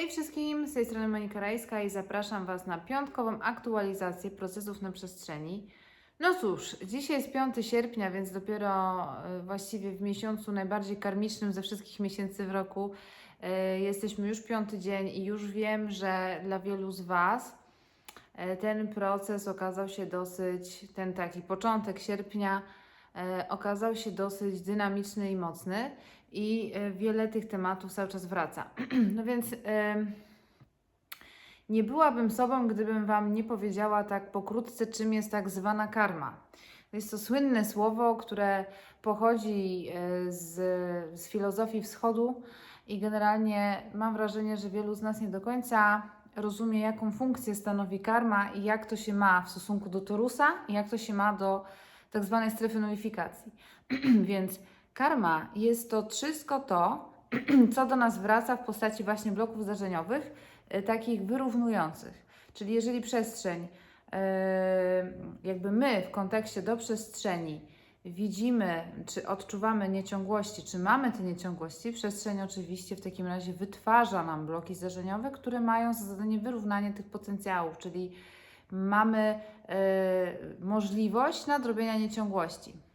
Hej wszystkim, z tej strony Monika Rajska i zapraszam Was na piątkową aktualizację procesów na przestrzeni. No cóż, dzisiaj jest 5 sierpnia, więc dopiero y, właściwie w miesiącu najbardziej karmicznym ze wszystkich miesięcy w roku y, jesteśmy już piąty dzień i już wiem, że dla wielu z Was y, ten proces okazał się dosyć, ten taki początek sierpnia e, okazał się dosyć dynamiczny i mocny i e, wiele tych tematów cały czas wraca. No więc em, nie byłabym sobą, gdybym Wam nie powiedziała tak pokrótce, czym jest tak zwana karma. Jest to słynne słowo, które pochodzi e, z, z filozofii wschodu i generalnie mam wrażenie, że wielu z nas nie do końca rozumie, jaką funkcję stanowi karma i jak to się ma w stosunku do torusa i jak to się ma do tak zwanej strefy nulifikacji. Więc karma jest to wszystko to, co do nas wraca w postaci właśnie bloków zdarzeniowych, y, takich wyrównujących. Czyli jeżeli przestrzeń, y, jakby my w kontekście do przestrzeni widzimy, czy odczuwamy nieciągłości, czy mamy te nieciągłości, przestrzeń oczywiście w takim razie wytwarza nam bloki zdarzeniowe, które mają za zadanie wyrównanie tych potencjałów, czyli mamy y, możliwość nadrobienia nieciągłości.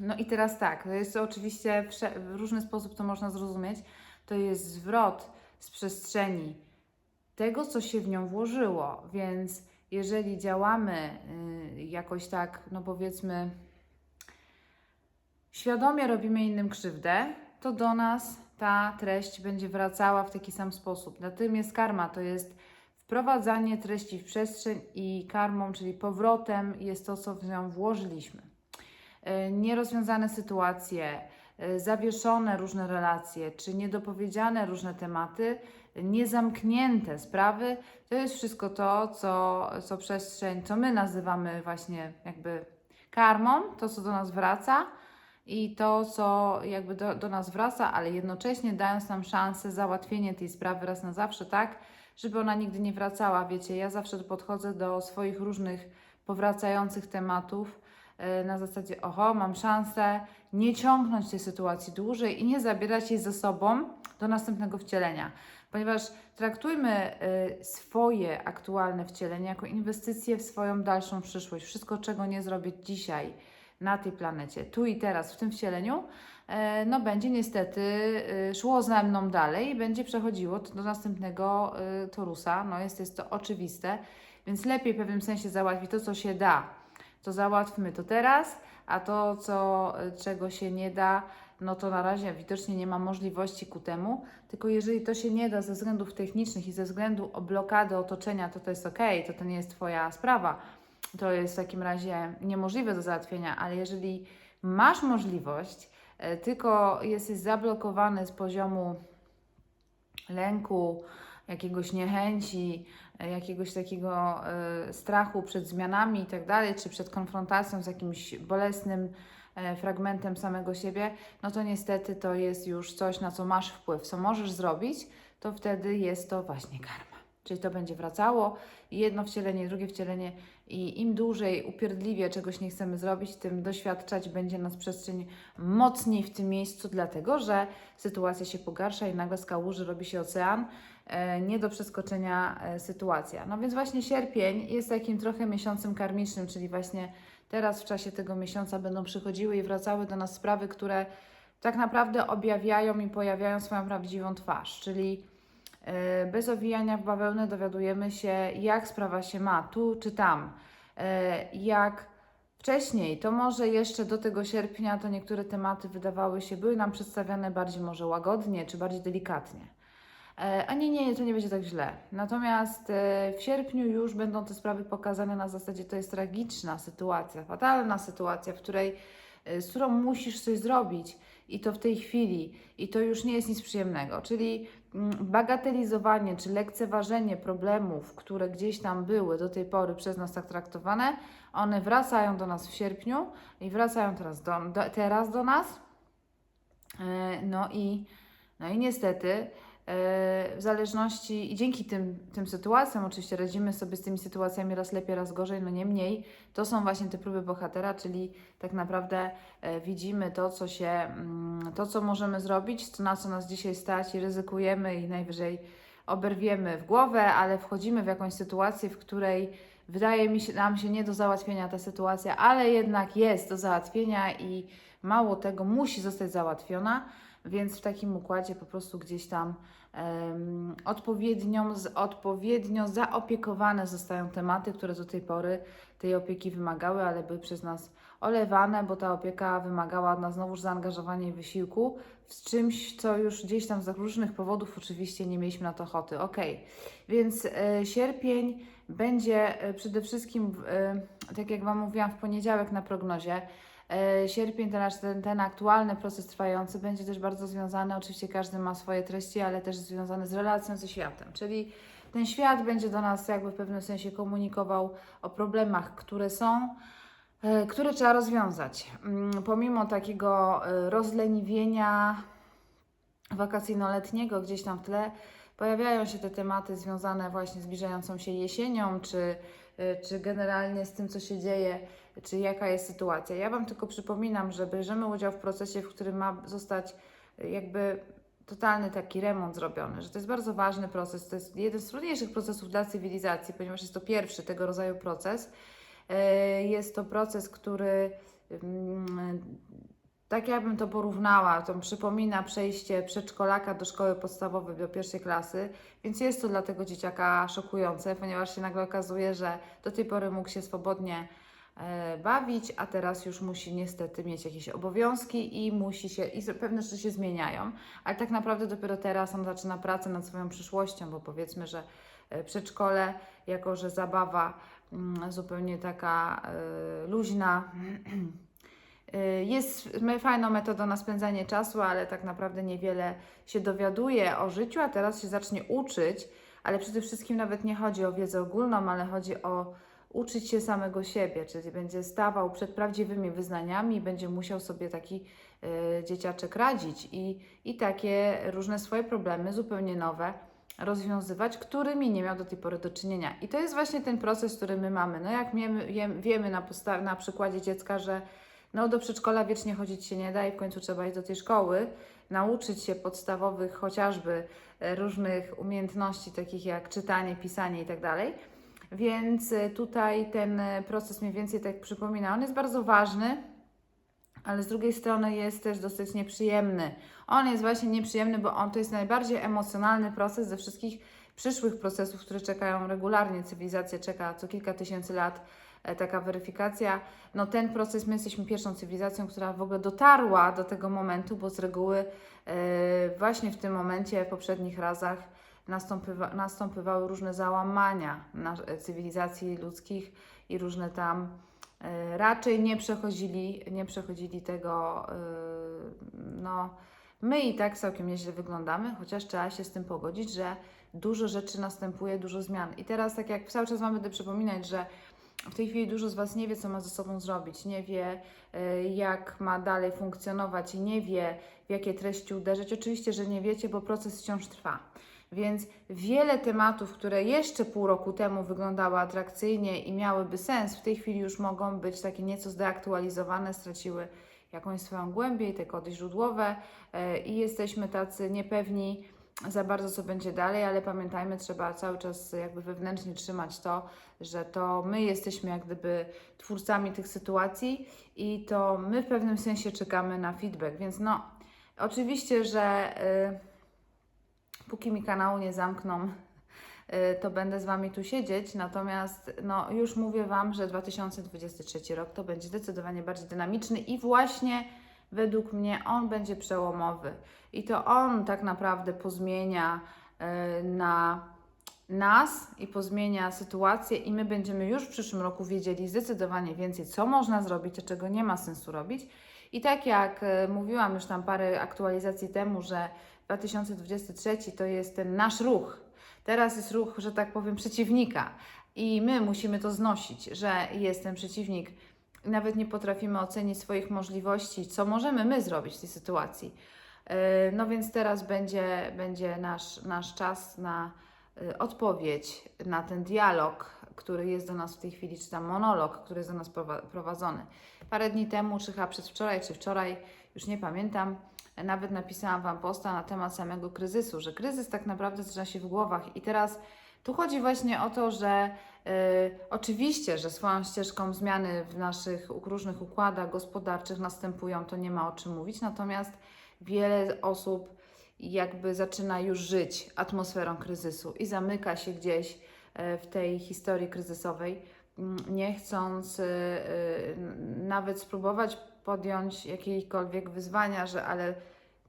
No i teraz tak, to jest oczywiście w różny sposób to można zrozumieć. To jest zwrot z przestrzeni tego, co się w nią włożyło. Więc jeżeli działamy y, jakoś tak, no powiedzmy, świadomie robimy innym krzywdę, to do nas ta treść będzie wracała w taki sam sposób. Natomiast karma to jest wprowadzanie treści w przestrzeń i karmą, czyli powrotem jest to, co w nią włożyliśmy nierozwiązane sytuacje, e, zawieszone różne relacje, czy niedopowiedziane różne tematy, niezamknięte sprawy, to jest wszystko to, co, co przestrzeń, co my nazywamy właśnie jakby karmą, to co do nas wraca i to, co jakby do, do nas wraca, ale jednocześnie dając nam szansę załatwienie tej sprawy raz na zawsze, tak, żeby ona nigdy nie wracała. Wiecie, ja zawsze podchodzę do swoich różnych powracających tematów e, na zasadzie, oho, mam szansę nie ciągnąć tej sytuacji dłużej i nie zabierać jej ze sobą do następnego wcielenia. Ponieważ traktujmy e, swoje aktualne wcielenie jako inwestycje w swoją dalszą przyszłość. Wszystko, czego nie zrobię dzisiaj na tej planecie, tu i teraz, w tym wcieleniu, e, no będzie niestety e, szło ze mną dalej i będzie przechodziło do następnego e, torusa. No jest, jest to oczywiste, więc lepiej w pewnym sensie załatwić to, co się da, to załatwmy to teraz, a to, co, czego się nie da, no to na razie widocznie nie ma możliwości ku temu. Tylko jeżeli to się nie da ze względów technicznych i ze względu o blokady otoczenia, to to jest ok, to to nie jest Twoja sprawa. To jest w takim razie niemożliwe do załatwienia, ale jeżeli masz możliwość, e, tylko jesteś zablokowany z poziomu lęku, jakiegoś niechęci, jakiegoś takiego e, strachu przed zmianami i tak dalej, czy przed konfrontacją z jakimś bolesnym e, fragmentem samego siebie, no to niestety to jest już coś, na co masz wpływ, co możesz zrobić, to wtedy jest to właśnie karma. Czyli to będzie wracało, jedno wcielenie, drugie wcielenie i im dłużej upierdliwie czegoś nie chcemy zrobić, tym doświadczać będzie nas przestrzeń mocniej w tym miejscu, dlatego że sytuacja się pogarsza i nagle z kałuży robi się ocean, nie do przeskoczenia e, sytuacja. No więc właśnie sierpień jest takim trochę miesiącem karmicznym, czyli właśnie teraz w czasie tego miesiąca będą przychodziły i wracały do nas sprawy, które tak naprawdę objawiają i pojawiają swoją prawdziwą twarz, czyli E, Bez owijania w bawełnę dowiadujemy się, jak sprawa się ma, tu czy tam. E, Jak wcześniej, to może jeszcze do tego sierpnia, to niektóre tematy wydawały się, były nam przedstawiane bardziej może łagodnie, czy bardziej delikatnie. E, A nie, nie, to nie będzie tak źle. Natomiast e, w sierpniu już będą te sprawy pokazane na zasadzie, to jest tragiczna sytuacja, fatalna sytuacja, w której, e, z którą musisz coś zrobić i to w tej chwili, i to już nie jest nic przyjemnego. Czyli mm, bagatelizowanie czy lekceważenie problemów, które gdzieś tam były do tej pory przez nas tak traktowane, one wracają do nas w sierpniu i wracają teraz do, do, teraz do nas. No i, no i niestety, w zależności i dzięki tym, tym sytuacjom, oczywiście radzimy sobie z tymi sytuacjami raz lepiej, raz gorzej, no niemniej to są właśnie te próby bohatera, czyli tak naprawdę e, widzimy to, co się, mm, to, co możemy zrobić, to na co nas dzisiaj stać i ryzykujemy i najwyżej oberwiemy w głowę, ale wchodzimy w jakąś sytuację, w której wydaje mi się, nam się nie do załatwienia ta sytuacja, ale jednak jest do załatwienia i mało tego musi zostać załatwiona, więc w takim układzie po prostu gdzieś tam em, odpowiednią, z, odpowiednio zaopiekowane zostają tematy, które do tej pory tej opieki wymagały, ale były przez nas olewane, bo ta opieka wymagała od nas znowuż zaangażowania i wysiłku z czymś, co już gdzieś tam z różnych powodów oczywiście nie mieliśmy na to ochoty. Ok, więc e, sierpień będzie e, przede wszystkim, e, tak jak Wam mówiłam w poniedziałek na prognozie, sierpień, ten, ten, ten aktualny proces trwający, będzie też bardzo związany, oczywiście każdy ma swoje treści, ale też związany z relacją ze światem, czyli ten świat będzie do nas jakby w pewnym sensie komunikował o problemach, które są, e, które trzeba rozwiązać. Mm, Pomimo takiego e, rozleniwienia wakacyjno-letniego gdzieś tam w tle, pojawiają się te tematy związane właśnie z zbliżającą się jesienią, czy, czy generalnie z tym, co się dzieje, czy jaka jest sytuacja. Ja Wam tylko przypominam, że bierzemy udział w procesie, w którym ma zostać y, jakby totalny taki remont zrobiony, że to jest bardzo ważny proces, to jest jeden z trudniejszych procesów dla cywilizacji, ponieważ jest to pierwszy tego rodzaju proces. Y, Jest to proces, który mm, tak jakbym to porównała, to przypomina przejście przedszkolaka do szkoły podstawowej do pierwszej klasy, więc jest to dla tego dzieciaka szokujące, ponieważ się nagle okazuje, że do tej pory mógł się swobodnie e, bawić, a teraz już musi niestety mieć jakieś obowiązki i musi się, i pewne rzeczy się zmieniają, ale tak naprawdę dopiero teraz on zaczyna pracę nad swoją przyszłością, bo powiedzmy, że e, przedszkole, jako że zabawa mm, zupełnie taka e, luźna, Jest fajną metodą na spędzanie czasu, ale tak naprawdę niewiele się dowiaduje o życiu, a teraz się zacznie uczyć, ale przede wszystkim nawet nie chodzi o wiedzę ogólną, ale chodzi o uczyć się samego siebie, czyli będzie stawał przed prawdziwymi wyznaniami i będzie musiał sobie taki y, dzieciaczek radzić i, i takie różne swoje problemy, zupełnie nowe, rozwiązywać, którymi nie miał do tej pory do czynienia. I to jest właśnie ten proces, który my mamy. No jak wiemy, wiemy na, na przykładzie dziecka, że no do przedszkola wiecznie chodzić się nie da i w końcu trzeba iść do tej szkoły, nauczyć się podstawowych chociażby e, różnych umiejętności, takich jak czytanie, pisanie i tak. Więc e, tutaj ten e, proces mniej więcej tak przypomina. On jest bardzo ważny, ale z drugiej strony jest też dosyć nieprzyjemny. On jest właśnie nieprzyjemny, bo on to jest najbardziej emocjonalny proces ze wszystkich przyszłych procesów, które czekają regularnie. Cywilizacja czeka co kilka tysięcy lat e, taka weryfikacja. No ten proces, my jesteśmy pierwszą cywilizacją, która w ogóle dotarła do tego momentu, bo z reguły e, właśnie w tym momencie, w poprzednich razach nastąpywa, nastąpywały różne załamania cywilizacji ludzkich i różne tam e, raczej nie przechodzili, nie przechodzili tego, e, no my i tak całkiem nieźle wyglądamy, chociaż trzeba się z tym pogodzić, że dużo rzeczy następuje, dużo zmian. I teraz tak jak cały czas Wam będę przypominać, że w tej chwili dużo z Was nie wie, co ma ze sobą zrobić, nie wie, e, jak ma dalej funkcjonować i nie wie, w jakie treści uderzyć. Oczywiście, że nie wiecie, bo proces wciąż trwa. Więc wiele tematów, które jeszcze pół roku temu wyglądały atrakcyjnie i miałyby sens, w tej chwili już mogą być takie nieco zdeaktualizowane, straciły jakąś swoją głębię i te kody źródłowe e, i jesteśmy tacy niepewni za bardzo, co będzie dalej, ale pamiętajmy, trzeba cały czas jakby wewnętrznie trzymać to, że to my jesteśmy jak gdyby twórcami tych sytuacji i to my w pewnym sensie czekamy na feedback, więc no, oczywiście, że y, póki mi kanału nie zamkną, y, to będę z Wami tu siedzieć, natomiast no, już mówię Wam, że 2023 rok to będzie zdecydowanie bardziej dynamiczny i właśnie według mnie on będzie przełomowy i to on tak naprawdę pozmienia y, na nas i pozmienia sytuację i my będziemy już w przyszłym roku wiedzieli zdecydowanie więcej, co można zrobić, a czego nie ma sensu robić. I tak jak e, mówiłam już tam parę aktualizacji temu, że 2023 to jest ten nasz ruch. Teraz jest ruch, że tak powiem, przeciwnika. I my musimy to znosić, że jest ten przeciwnik. Nawet nie potrafimy ocenić swoich możliwości, co możemy my zrobić w tej sytuacji. E, No więc teraz będzie, będzie nasz, nasz czas na y, odpowiedź na ten dialog, który jest do nas w tej chwili, czy tam monolog, który jest do nas prowa- prowadzony. Parę dni temu, czy chyba przedwczoraj, czy wczoraj, już nie pamiętam, nawet napisałam Wam posta na temat samego kryzysu, że kryzys tak naprawdę zaczyna się w głowach i teraz tu chodzi właśnie o to, że y, oczywiście, że swoją ścieżką zmiany w naszych różnych układach gospodarczych następują, to nie ma o czym mówić, natomiast wiele osób jakby zaczyna już żyć atmosferą kryzysu i zamyka się gdzieś w tej historii kryzysowej, m, nie chcąc e, e, nawet spróbować podjąć jakiegokolwiek wyzwania, że ale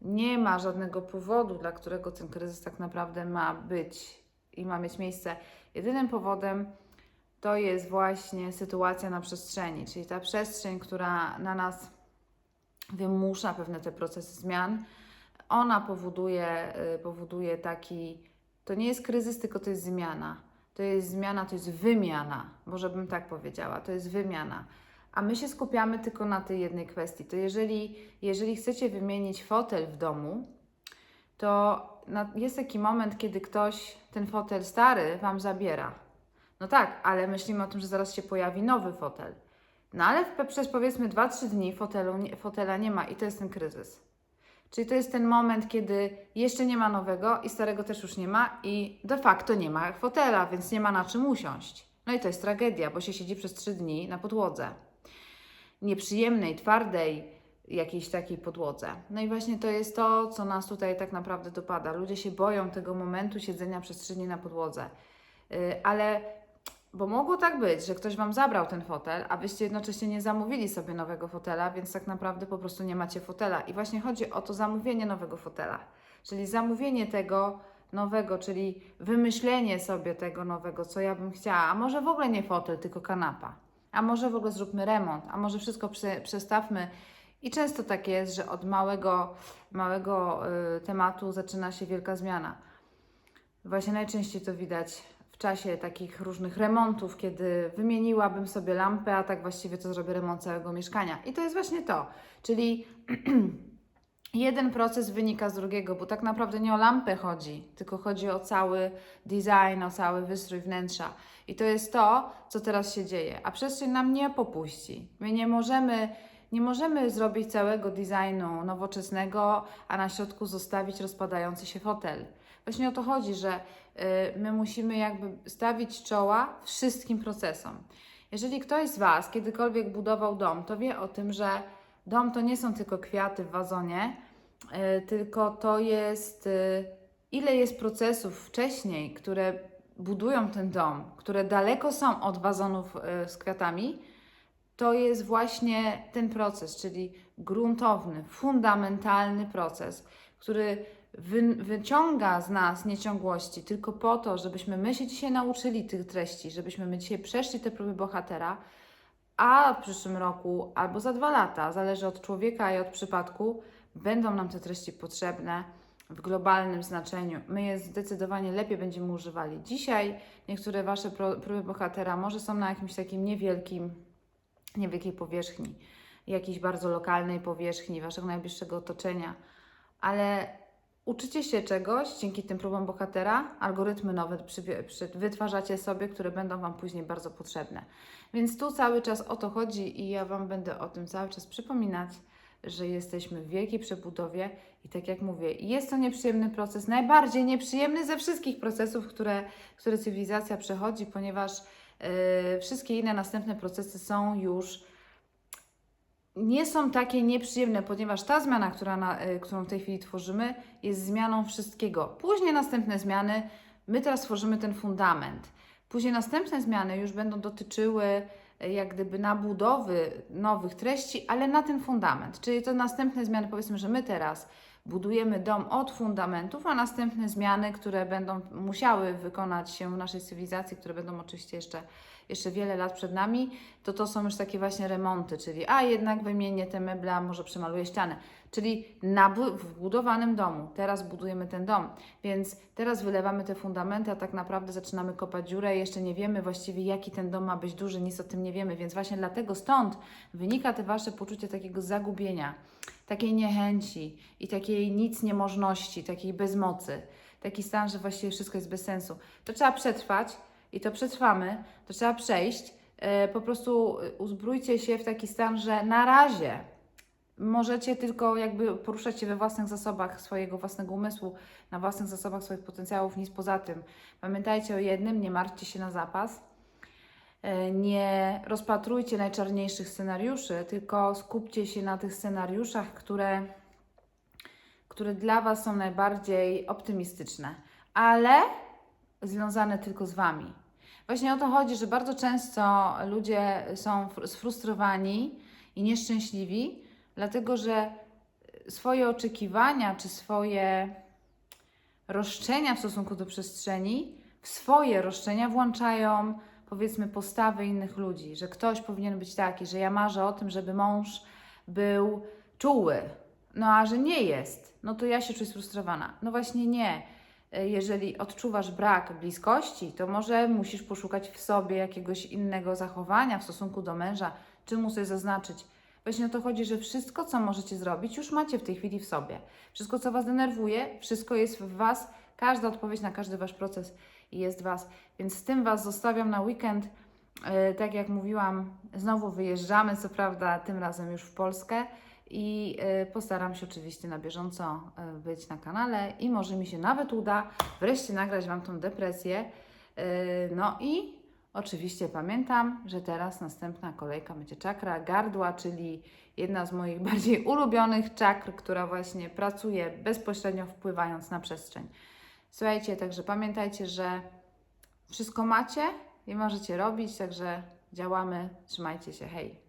nie ma żadnego powodu, dla którego ten kryzys tak naprawdę ma być i ma mieć miejsce. Jedynym powodem to jest właśnie sytuacja na przestrzeni, czyli ta przestrzeń, która na nas wymusza pewne te procesy zmian, ona powoduje, powoduje taki, to nie jest kryzys, tylko to jest zmiana. To jest zmiana, to jest wymiana, może bym tak powiedziała, to jest wymiana. A my się skupiamy tylko na tej jednej kwestii. To jeżeli, jeżeli chcecie wymienić fotel w domu, to jest taki moment, kiedy ktoś ten fotel stary Wam zabiera. No tak, ale myślimy o tym, że zaraz się pojawi nowy fotel. No ale przez powiedzmy 2-3 dni fotelu, fotela nie ma i to jest ten kryzys. Czyli to jest ten moment, kiedy jeszcze nie ma nowego i starego też już nie ma i de facto nie ma fotela, więc nie ma na czym usiąść. No i to jest tragedia, bo się siedzi przez 3 dni na podłodze. Nieprzyjemnej, twardej, jakiejś takiej podłodze. No i właśnie to jest to, co nas tutaj tak naprawdę dopada. Ludzie się boją tego momentu siedzenia przez 3 dni na podłodze. Yy, ale bo mogło tak być, że ktoś Wam zabrał ten fotel, a Wyście jednocześnie nie zamówili sobie nowego fotela, więc tak naprawdę po prostu nie macie fotela. I właśnie chodzi o to zamówienie nowego fotela. Czyli zamówienie tego nowego, czyli wymyślenie sobie tego nowego, co ja bym chciała. A może w ogóle nie fotel, tylko kanapa. A może w ogóle zróbmy remont, a może wszystko prze, przestawmy. I często tak jest, że od małego, małego y, tematu zaczyna się wielka zmiana. Właśnie najczęściej to widać w czasie takich różnych remontów, kiedy wymieniłabym sobie lampę, a tak właściwie to zrobię remont całego mieszkania. I to jest właśnie to, czyli jeden proces wynika z drugiego, bo tak naprawdę nie o lampę chodzi, tylko chodzi o cały design, o cały wystrój wnętrza. I to jest to, co teraz się dzieje. A przestrzeń nam nie popuści. My nie możemy, nie możemy zrobić całego designu nowoczesnego, a na środku zostawić rozpadający się fotel. Właśnie o to chodzi, że y, my musimy jakby stawić czoła wszystkim procesom. Jeżeli ktoś z Was kiedykolwiek budował dom, to wie o tym, że dom to nie są tylko kwiaty w wazonie, y, tylko to jest y, ile jest procesów wcześniej, które budują ten dom, które daleko są od wazonów z kwiatami, to jest właśnie ten proces, czyli gruntowny, fundamentalny proces, który wy, wyciąga z nas nieciągłości tylko po to, żebyśmy my się dzisiaj nauczyli tych treści, żebyśmy my dzisiaj przeszli te próby bohatera, a w przyszłym roku albo za dwa lata, zależy od człowieka i od przypadku, będą nam te treści potrzebne w globalnym znaczeniu. My je zdecydowanie lepiej będziemy używali. Dzisiaj niektóre Wasze próby bohatera może są na jakimś takim niewielkim, niewielkiej powierzchni, jakiejś bardzo lokalnej powierzchni Waszego najbliższego otoczenia, ale uczycie się czegoś dzięki tym próbom bohatera, algorytmy nowe przy, przy, wytwarzacie sobie, które będą Wam później bardzo potrzebne. Więc tu cały czas o to chodzi i ja Wam będę o tym cały czas przypominać, że jesteśmy w wielkiej przebudowie i tak jak mówię, jest to nieprzyjemny proces, najbardziej nieprzyjemny ze wszystkich procesów, które, które cywilizacja przechodzi, ponieważ wszystkie inne następne procesy są już nie są takie nieprzyjemne, ponieważ ta zmiana, która na, y, którą w tej chwili tworzymy, jest zmianą wszystkiego. Później następne zmiany, my teraz tworzymy ten fundament. Później następne zmiany już będą dotyczyły y, jak gdyby nabudowy nowych treści, ale na ten fundament. Czyli to następne zmiany, powiedzmy, że my teraz budujemy dom od fundamentów, a następne zmiany, które będą musiały wykonać się w naszej cywilizacji, które będą oczywiście jeszcze jeszcze wiele lat przed nami, to to są już takie właśnie remonty, czyli a jednak wymienię te meble, a może przemaluję ścianę. Czyli na w budowanym domu, teraz budujemy ten dom, więc teraz wylewamy te fundamenty, a tak naprawdę zaczynamy kopać dziurę jeszcze nie wiemy właściwie jaki ten dom ma być duży, nic o tym nie wiemy, więc właśnie dlatego stąd wynika te Wasze poczucie takiego zagubienia, takiej niechęci i takiej nic niemożności, takiej bezmocy. Taki stan, że właściwie wszystko jest bez sensu. To trzeba przetrwać, i to przetrwamy, to trzeba przejść. E, po prostu uzbrójcie się w taki stan, że na razie możecie tylko jakby poruszać się we własnych zasobach swojego własnego umysłu, na własnych zasobach swoich potencjałów, nic poza tym. Pamiętajcie o jednym, nie martwcie się na zapas. E, Nie rozpatrujcie najczarniejszych scenariuszy, tylko skupcie się na tych scenariuszach, które, które dla Was są najbardziej optymistyczne, ale związane tylko z Wami. Właśnie o to chodzi, że bardzo często ludzie są fr- sfrustrowani i nieszczęśliwi, dlatego że swoje oczekiwania czy swoje roszczenia w stosunku do przestrzeni, w swoje roszczenia włączają powiedzmy postawy innych ludzi, że ktoś powinien być taki, że ja marzę o tym, żeby mąż był czuły, no a że nie jest, no to ja się czuję sfrustrowana. No właśnie nie. E, Jeżeli odczuwasz brak bliskości, to może musisz poszukać w sobie jakiegoś innego zachowania w stosunku do męża, czy mu sobie zaznaczyć. Właśnie o to chodzi, że wszystko, co możecie zrobić, już macie w tej chwili w sobie. Wszystko, co Was denerwuje, wszystko jest w Was. Każda odpowiedź na każdy Wasz proces jest w Was. Więc z tym Was zostawiam na weekend. E, Tak jak mówiłam, znowu wyjeżdżamy, co prawda tym razem już w Polskę i e, postaram się oczywiście na bieżąco e, być na kanale i może mi się nawet uda wreszcie nagrać Wam tą depresję. E, No i oczywiście pamiętam, że teraz następna kolejka będzie czakra gardła, czyli jedna z moich bardziej ulubionych czakr, która właśnie pracuje bezpośrednio wpływając na przestrzeń. Słuchajcie, także pamiętajcie, że wszystko macie i możecie robić, także działamy. Trzymajcie się, hej!